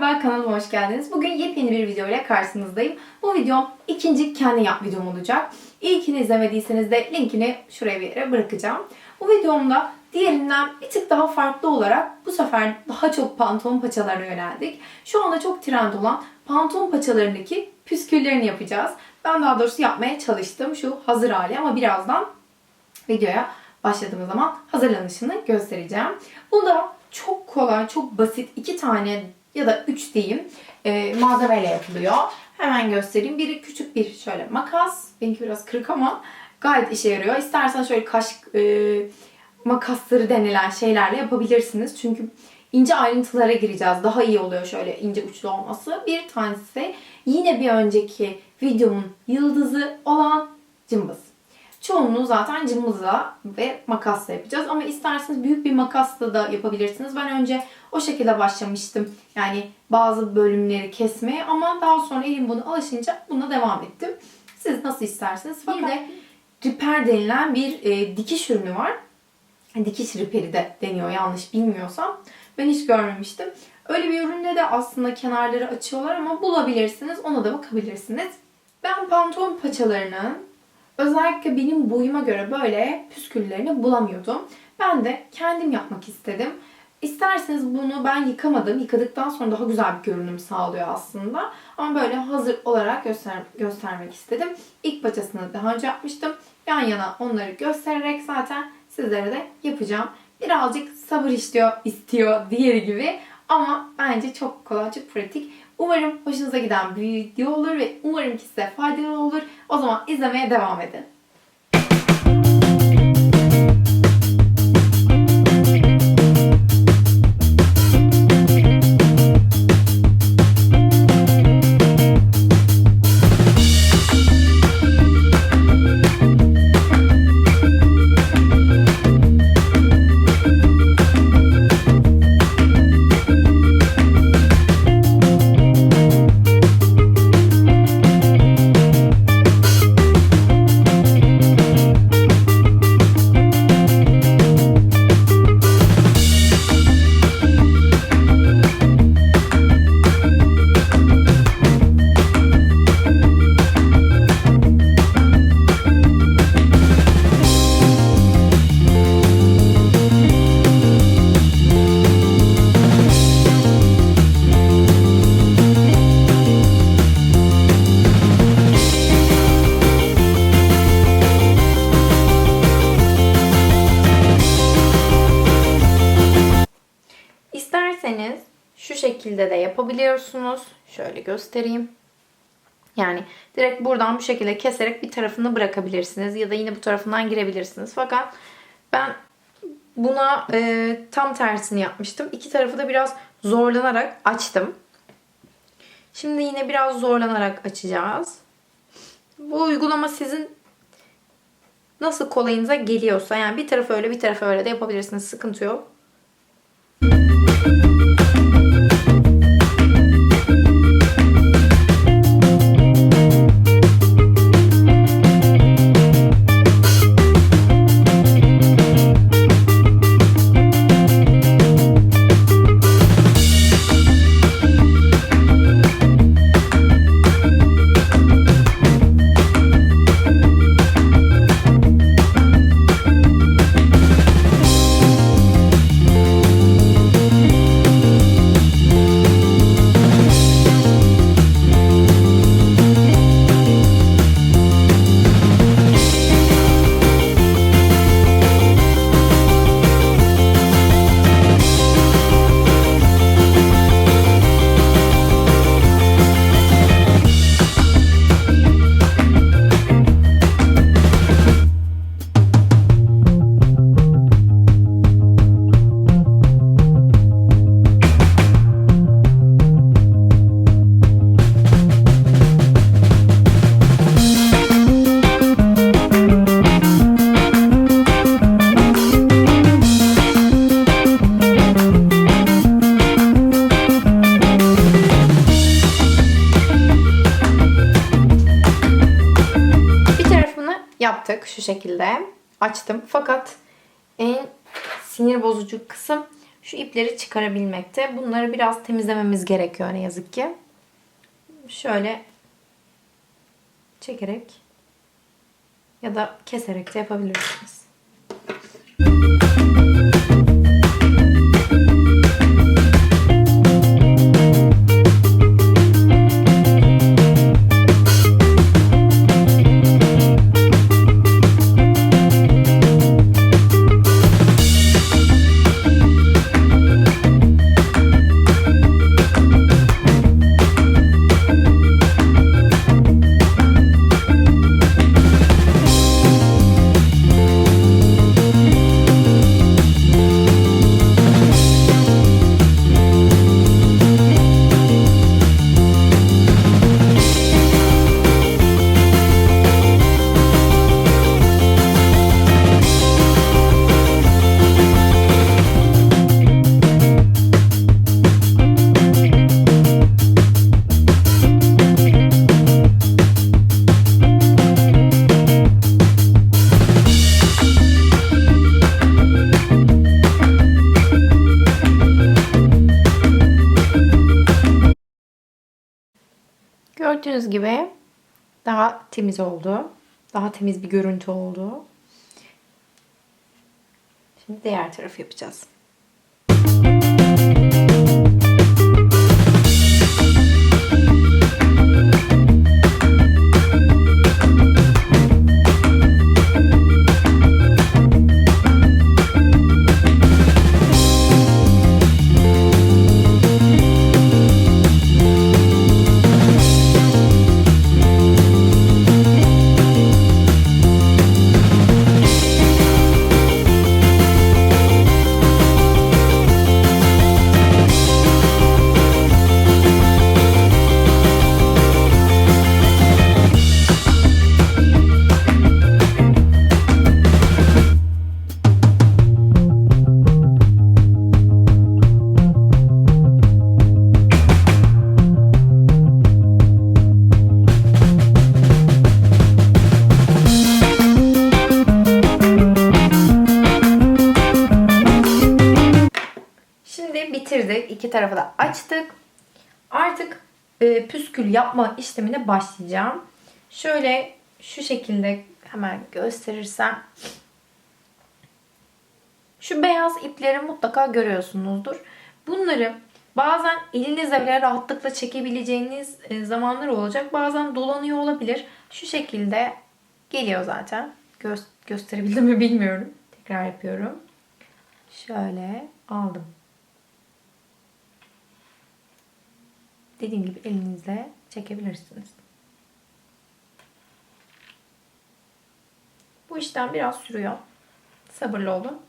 Merhaba kanalıma hoş geldiniz. Bugün yepyeni bir video ile karşınızdayım. Bu videom ikinci kendi yap videom olacak. İlkini izlemediyseniz de linkini şuraya bir yere bırakacağım. Bu videomda diğerinden bir tık daha farklı olarak bu sefer daha çok pantolon paçalarına yöneldik. Şu anda çok trend olan pantolon paçalarındaki püsküllerini yapacağız. Ben daha doğrusu yapmaya çalıştım şu hazır hali ama birazdan videoya başladığımız zaman hazırlanışını göstereceğim. Bu da çok kolay, çok basit iki tane ya da üç diyeyim e, malzemeyle yapılıyor. Hemen göstereyim. Biri küçük bir şöyle makas. Benimki biraz kırık ama gayet işe yarıyor. İstersen şöyle kaş e, makasları denilen şeylerle yapabilirsiniz. Çünkü ince ayrıntılara gireceğiz. Daha iyi oluyor şöyle ince uçlu olması. Bir tanesi yine bir önceki videomun yıldızı olan cımbız. Çoğunluğu zaten cımbızla ve makasla yapacağız. Ama isterseniz büyük bir makasla da yapabilirsiniz. Ben önce o şekilde başlamıştım. Yani bazı bölümleri kesmeye ama daha sonra elim bunu alışınca buna devam ettim. Siz nasıl isterseniz. Bir de riper denilen bir e, dikiş ürünü var. Dikiş riperi de deniyor yanlış bilmiyorsam. Ben hiç görmemiştim. Öyle bir üründe de aslında kenarları açıyorlar ama bulabilirsiniz. Ona da bakabilirsiniz. Ben pantolon paçalarının özellikle benim boyuma göre böyle püsküllerini bulamıyordum. Ben de kendim yapmak istedim. İsterseniz bunu ben yıkamadım. Yıkadıktan sonra daha güzel bir görünüm sağlıyor aslında. Ama böyle hazır olarak göster göstermek istedim. İlk paçasını daha önce yapmıştım. Yan yana onları göstererek zaten sizlere de yapacağım. Birazcık sabır istiyor, istiyor diğeri gibi. Ama bence çok kolay, çok pratik. Umarım hoşunuza giden bir video olur ve umarım ki size faydalı olur. O zaman izlemeye devam edin. Yapabiliyorsunuz. Şöyle göstereyim. Yani direkt buradan bu şekilde keserek bir tarafını bırakabilirsiniz ya da yine bu tarafından girebilirsiniz. Fakat ben buna e, tam tersini yapmıştım. İki tarafı da biraz zorlanarak açtım. Şimdi yine biraz zorlanarak açacağız. Bu uygulama sizin nasıl kolayınıza geliyorsa yani bir tarafı öyle bir tarafı öyle de yapabilirsiniz. Sıkıntı yok. Yaptık şu şekilde. Açtım. Fakat en sinir bozucu kısım şu ipleri çıkarabilmekte. Bunları biraz temizlememiz gerekiyor ne yazık ki. Şöyle çekerek ya da keserek de yapabilirsiniz. Gördüğünüz gibi daha temiz oldu. Daha temiz bir görüntü oldu. Şimdi diğer tarafı yapacağız. Bitirdik. İki tarafı da açtık. Artık e, püskül yapma işlemine başlayacağım. Şöyle şu şekilde hemen gösterirsem. Şu beyaz ipleri mutlaka görüyorsunuzdur. Bunları bazen elinizle bile rahatlıkla çekebileceğiniz e, zamanlar olacak. Bazen dolanıyor olabilir. Şu şekilde geliyor zaten. Gö- gösterebildim mi bilmiyorum. Tekrar yapıyorum. Şöyle aldım. Dediğim gibi elinizle çekebilirsiniz. Bu işlem biraz sürüyor. Sabırlı olun.